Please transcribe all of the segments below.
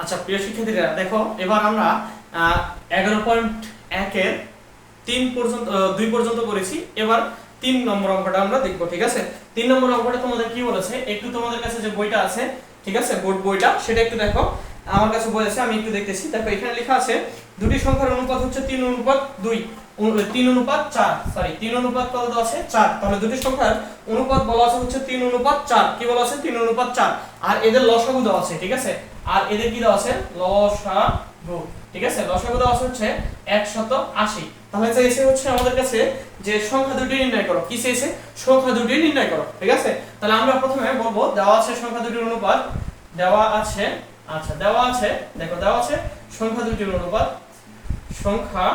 আচ্ছা প্রিয় শিক্ষার্থীরা, দেখো, এবার আমরা এগারো পয়েন্ট একের তিন পর্যন্ত দুই পর্যন্ত করেছি। এবার তিন নম্বর অঙ্কটা আমরা দেখব, ঠিক আছে? তিন নম্বর অঙ্কটা তোমাদের কি বলেছে? একটু তোমাদের কাছে যে বইটা আছে, ঠিক আছে, বোর্ড বইটা, সেটা একটু দেখো। আমার কাছে বই আছে, আমি একটু দেখতেছি। দেখো, এখানে লেখা আছে, দুটি সংখ্যার অনুপাত হচ্ছে তিন অনুপাত দুই তিন অনুপাত চার সরি তিন অনুপাত কত আছে? চার। তাহলে দুটি সংখ্যার অনুপাত বলা আছে হচ্ছে তিন অনুপাত চার। কি বলা আছে? তিন অনুপাত চার। আর এদের লসাগু দেওয়া আছে, ঠিক আছে? আর এদের কি দেওয়া আছে? লসাগু। ঠিক আছে? লসাগু দেওয়া আছে হচ্ছে একশত আশি। তাহলে চাইছে হচ্ছে আমাদের কাছে যে সংখ্যা দুটি নির্ণয় করো। কি চেয়েছে সংখ্যা দুটি নির্ণয় করো। ঠিক আছে? তাহলে আমরা প্রথমে বলব, দেওয়া আছে সংখ্যা দুটির অনুপাত। দেওয়া আছে আচ্ছা দেওয়া আছে, দেখো, দেওয়া আছে সংখ্যা দুটির অনুপাত। সংখ্যা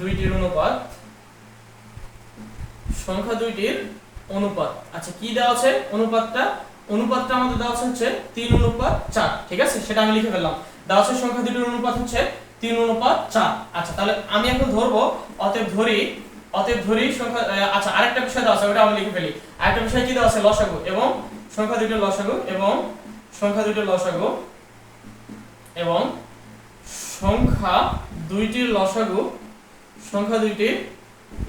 দুইটির অনুপাত। সংখ্যা দুইটির অনুপাত। আচ্ছা কি দেওয়া আছে? অনুপাতটা অনুপাতটা আমাদের দেওয়া হচ্ছে তিন অনুপাত চার, ঠিক আছে? সেটা আমি লিখে ফেললাম। দেওয়া সংখ্যা দুটির অনুপাত হচ্ছে তিন অনুপাত চার। আচ্ছা তাহলে আমি এখন ধরবো, অতএব ধরি অতএব ধরি সংখ্যা আচ্ছা আরেকটা বিষয় দেওয়া আছে, ওটা আমি লিখে ফেলি। আরেকটা বিষয় কি দেওয়া আছে? লসাগু এবং সংখ্যা দুটির লসাগু এবং সংখ্যা দুটির লসাগু এবং সংখ্যা দুইটির লসাগু, সংখ্যা দুইটির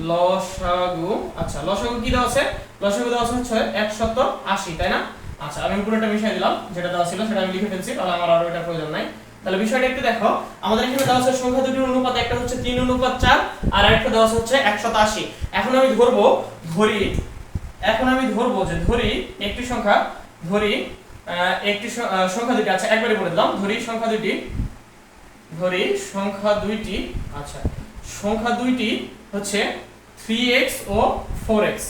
লসাগু আচ্ছা লসাগু কি দেওয়া আছে? লসাগু দেওয়া আছে হচ্ছে একশত আশি, তাই না? আচ্ছা আমি পুরোটা মিশিয়ে দিলাম, যেটা দেওয়া ছিল সেটা আমি লিখে ফেলছি, তাহলে আমার আর ওইটা প্রয়োজন নাই। তাহলে বিষয়টা একটু দেখো, আমাদের এখানে দেওয়া আছে সংখ্যা দুটির অনুপাত, একটা হচ্ছে তিন অনুপাত চার, আর একটা দেওয়া হচ্ছে একশত আশি। এখন আমি ধরবো, ধরি, এখন আমি ধরবো যে ধরি একটি সংখ্যা, ধরি একটি সংখ্যা দুটি আচ্ছা একবারে বলে দিলাম, ধরি সংখ্যা দুটি, ধরি সংখ্যা দুইটি আচ্ছা সংখ্যা দুইটি হচ্ছে থ্রি এক্স ও ফোর এক্স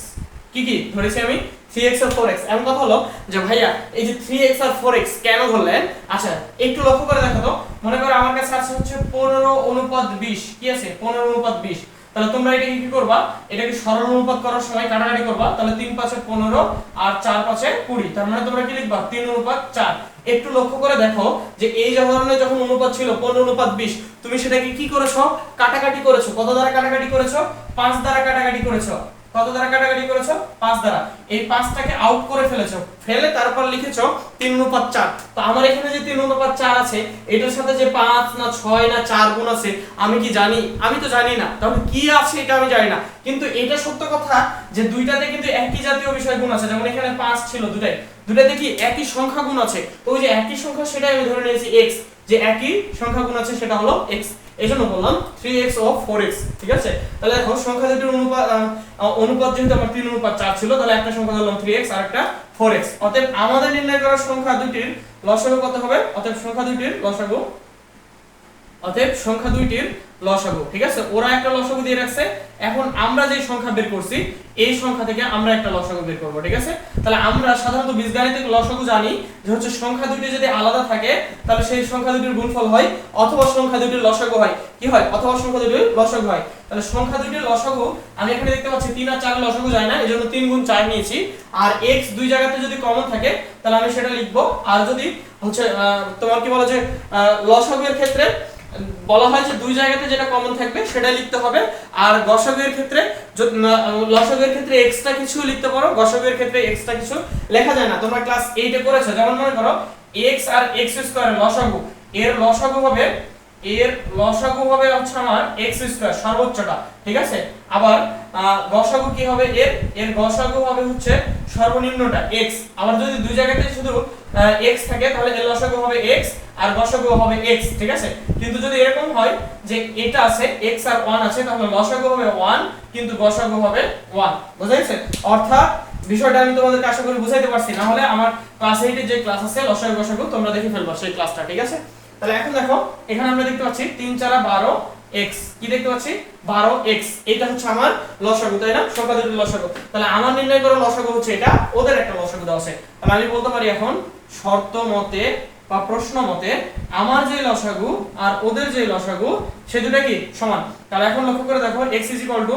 কি কি ধরেছি আমি? থ্রি আর ফোর এমন কথা হলো যে ভাইয়া, এই যে থ্রি আর ফোর কেন ধরলেন? আচ্ছা একটু লক্ষ্য করে দেখো তো। মনে করো আমার কাছে আছে হচ্ছে পনেরো অনুপাত বিশ। কি আছে? পনেরো অনুপাত বিশ। তাহলে তোমরা এটাকে কি করবা? এটাকে সরল অনুপাত করার সময় কাটাকাটি করবা। তাহলে তিন পাঁচে পনেরো আর চার পাঁচে কুড়ি। তার মানে তোমরা কি লিখবা? তিন অনুপাত চার। একটু লক্ষ্য করে দেখো যে এই যে ধরনের যখন অনুপাত ছিল, পনেরো অনুপাত বিশ, তুমি সেটাকে কি করেছ? কাটাকাটি করেছ। কত দ্বারা কাটাকাটি করেছ? পাঁচ দ্বারা কাটাকাটি করেছ। কত দ্বারা কাটাকাটি করেছ? পাঁচ দ্বারা। এই পাঁচটাকে আউট করে ফেলেছো। ফেলে তারপর লিখেছো তিন অনুপাত চার। তো আমার এখানে যে তিন অনুপাত চার আছে, এটার সাথে যে পাঁচ না ছয় না চার গুণ আছে, আমি কি জানি? আমি তো জানি না। তাহলে কি আছে এটা আমি জানি না। কিন্তু এটা সত্য কথা যে দুইটাতে কিন্তু একই জাতীয় বিষয় গুণ আছে। যেমন এখানে পাঁচ ছিল দুটাই। দুটাতে কি একই সংখ্যা গুণ আছে? তো ওই যে একই সংখ্যা সেটাই আমি ধরে নিয়েছি x যে একই সংখ্যা গুণ আছে সেটা হলো x এই জন্য বললাম 3x ও ফোর এক্স ঠিক আছে? তাহলে দেখো, সংখ্যা দুটির অনুপাত অনুপাত যেহেতু আমার 3 অনুপাত 4 ছিল, তাহলে একটা সংখ্যা ধরলাম 3x আর একটা 4x অতএব আমাদের নির্ণয় করা সংখ্যা দুটির লসাগু কত হবে? অতএব সংখ্যা দুটির লসাগু অতএব সংখ্যা দুইটির লসাগু, ঠিক আছে? ওরা একটা লসাগু দিয়ে রাখছে। এখন আমরা যে সংখ্যা বের করছি, এই সংখ্যা থেকে আমরা একটা লসাগু বের করব, ঠিক আছে? তাহলে আমরা সাধারণত বীজগাণিতিক লসাগু জানি যে হচ্ছে সংখ্যা দুটি যদি আলাদা থাকে, তাহলে সেই সংখ্যা দুটির গুণফল হয় অথবা সংখ্যা দুটির লসাগু হয়। কি হয়? অথবা সংখ্যা দুটির লসাগু হয়। তাহলে সংখ্যা দুটির লসাগু, আমি এখানে দেখতে পাচ্ছি তিন আর চার লসাগু যায় না এজন্য তিন গুণ চার নিয়েছি। আর x দুই জায়গাতে যদি কমন থাকে, তাহলে আমি সেটা লিখব। আর যদি হচ্ছে তোমার কি বলে যে লসাগু এর ক্ষেত্রে বলা হয় যে দুই জায়গাতে যেটা কমন থাকবে সেটা লিখতে হবে। আর গসাগুয়ের ক্ষেত্রে লসাগুয়ের ক্ষেত্রে এক্সট্রা কিছু লিখতে পারো গসাগুয়ের ক্ষেত্রে এক্সট্রা কিছু লেখা যায় না। তোমরা ক্লাস এইটে করেছ যেমন মনে করো এক্স আর এক্স স্কোয়ার লসাগু, এর লসাগু হবে, এর লসাগু হবে হচ্ছে আমার এক্স স্কোয়ার সর্বোচ্চটা, ঠিক আছে? আবার গসাগু কি হবে এর? এর গসাগু হবে হচ্ছে সর্বনিম্নটা এক্স আবার যদি দুই জায়গাতে শুধু এক্স থাকে, তাহলে এর লসাগু হবে x আর গসাগু হবে x, ঠিক আছে? কিন্তু যদি এরকম হয় যে এটা আছে x আর 1 আছে, তাহলে লসাগু হবে 1 কিন্তু গসাগু হবে 1 বুঝা গেছে? অর্থাৎ বিষয়টা আমি তোমাদেরকে আশা করি বুঝাইতে পারছি। না হলে আমার ক্লাস 8 এর যে ক্লাস আছে, লসাগু গসাগু তোমরা দেখে ফেলবা সেই ক্লাসটা ঠিক আছে? তাহলে এখন দেখো, এখানে আমরা দেখতে পাচ্ছি 3 4 12 x কি দেখতে পাচ্ছি? 12 x এটা হচ্ছে আমার লসাগু, তাই না? সংখ্যা দুটির লসাগু। তাহলে আমার নির্ণয় করা লসাগু হচ্ছে এটা, ওদের একটা লসাগু দেওয়া আছে। তাহলে আমি বলতে পারি এখন, শর্ত মতে বা প্রশ্ন মতে আমার যে লসাগু আর ওদের যে লসাগু, সে দুটা কি সমান? তাহলে এখন লক্ষ্য করে দেখো এক্স ইজ ইকুয়াল টু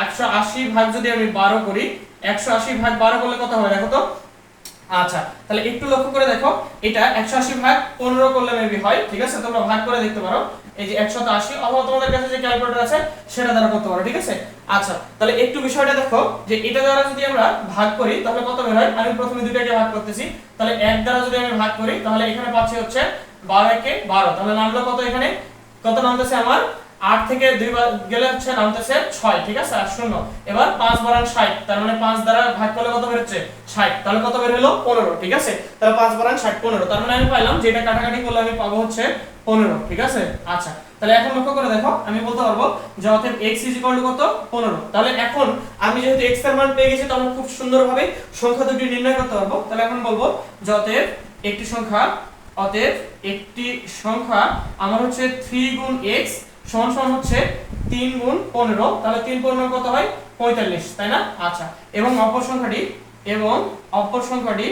180 ভাগ যদি আমি 12 করি 180 ভাগ 12 করলে কত হয়? দেখো তো আচ্ছা তাহলে একটু লক্ষ্য করে দেখো, এটা একশো আশি ভাগ পনেরো করলে মেবি হয়, ঠিক আছে? তোমরা ভাগ করে দেখতে পারো। এই যে একশত আশি তোমাদের কাছে যে আছে, সেটা দ্বারা করতে পারো, ঠিক আছে? আচ্ছা তাহলে একটু বিষয়টা দেখো, যে এটা দ্বারা যদি আমরা ভাগ করি, তাহলে কত বের হয়? আমি প্রথমে দুটাকে ভাগ করতেছি। তাহলে এক দ্বারা যদি আমি ভাগ করি, তাহলে এখানে পাচ্ছি হচ্ছে বারো একে বারো। তাহলে নামলো কত এখানে? কত নামতেছে আমার? আট থেকে দুই বার গেলে হচ্ছে নামতেছে ছয়, ঠিক আছে? আর শূন্য। এবার পাঁচ বারান ষাট, তার মানে পাঁচ দ্বারা ভাগ করলে কত বের হচ্ছে? ষাট। তাহলে কত বের হলো? পনেরো, ঠিক আছে? তাহলে পাঁচ বারান ষাট, পনেরো। তার মানে আমি পাইলাম যেটা কাটাকাটি করলে আমি পাবো হচ্ছে পনেরো, ঠিক আছে? আচ্ছা তাহলে এখন লক্ষ্য করে দেখো, আমি বলতে পারব যে অতএব x কত? 15 তাহলে এখন আমি যেহেতু x এর মান পেয়ে গেছি তাহলে খুব সুন্দরভাবে সংখ্যা দুটি নির্ণয় করতে পারব। তাহলে এখন বলব যে অতএব একটি সংখ্যা, অতএব একটি সংখ্যা আমার হচ্ছে 3 গুণ x সমান সমান হচ্ছে তিন গুণ 15 তাহলে 3 15 কত হয়? 45 তাই না? আচ্ছা এবং অপর সংখ্যাটি, এবং অপর সংখ্যাটি,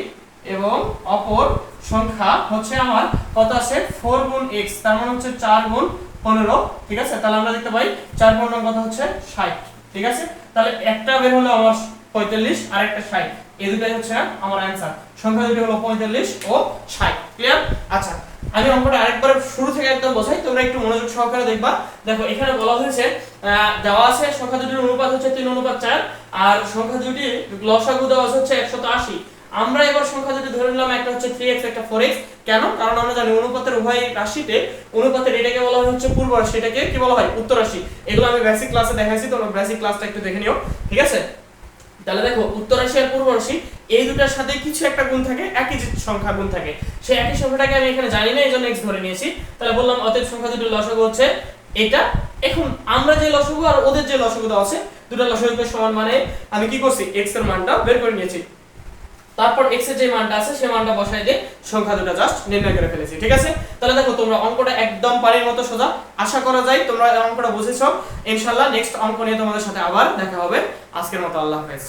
এবং অপর সংখ্যা হচ্ছে আমার কত আছে? 4 গুণ এক্স, তার মানে হচ্ছে চার গুণ 15 ঠিক আছে? তাহলে আমরা দেখতে পাই 4 পূর্ণাঙ্গ কত হচ্ছে? 60 ঠিক আছে? তাহলে একটা বের হলো আমার 45 আর একটা 60 এই দুটাই হচ্ছে আমার অ্যান্সার সংখ্যা দুটি হলো 45 ও 60 ক্লিয়ার আচ্ছা আমি অঙ্কটা আরেকবার শুরু থেকে একদম বোঝাই তোমরা একটু মনোযোগ সহকারে দেখবা। দেখো, এখানে বলা হয়েছে দেওয়া আছে সংখ্যা দুটির অনুপাত হচ্ছে 3 অনুপাত 4 আর সংখ্যা দুটি লসাগু দেওয়া হচ্ছে 180 আমরা এবার সংখ্যা দুটি ধরে নিলাম, একটা হচ্ছে 3x একটা 4x কেন? কারণ আমরা জানি অনুপাতের উভয় রাশিতে অনুপাতের এটাকে বলা হয় হচ্ছে পূর্ব রাশি। এটাকে কি বলা হয়? উত্তর রাশি। এগুলো আমি বেসিক ক্লাসে দেখাইছি, তোমরা বেসিক ক্লাসটা একটু দেখে নিও। ঠিক আছে? তাহলে দেখো, উত্তর এশিয়ার আর পূর্ব রাশি এই দুটার সাথে কিছু একটা গুণ থাকে, একই সংখ্যা গুণ থাকে। সেই একই সংখ্যাটাকে আমি এখানে জানি না, এই জন্য এক্স ধরে নিয়েছি। তাহলে বললাম অতএব সংখ্যা দুটোর লসাগু হচ্ছে এটা। এখন আমরা যে লসাগু আর ওদের যে লসগুটা আছে, দুটো লসাগুকে সমান মানে আমি কি করছি? এক্সের মানটা বের করে নিয়েছি। তারপর x এর যে মানটা আছে সেই মানটা বসাই দিয়ে সংখ্যা দুটো জাস্ট নির্ণয় করে ফেলেছি, ঠিক আছে? তাহলে দেখো, তোমরা অঙ্কটা একদম পারির মতো সোজা। আশা করা যায় তোমরা অঙ্কটা বুঝেছ। ইনশাআল্লাহ নেক্সট অঙ্ক নিয়ে তোমাদের সাথে আবার দেখা হবে। আজকের মতো আল্লাহ হাফেজ।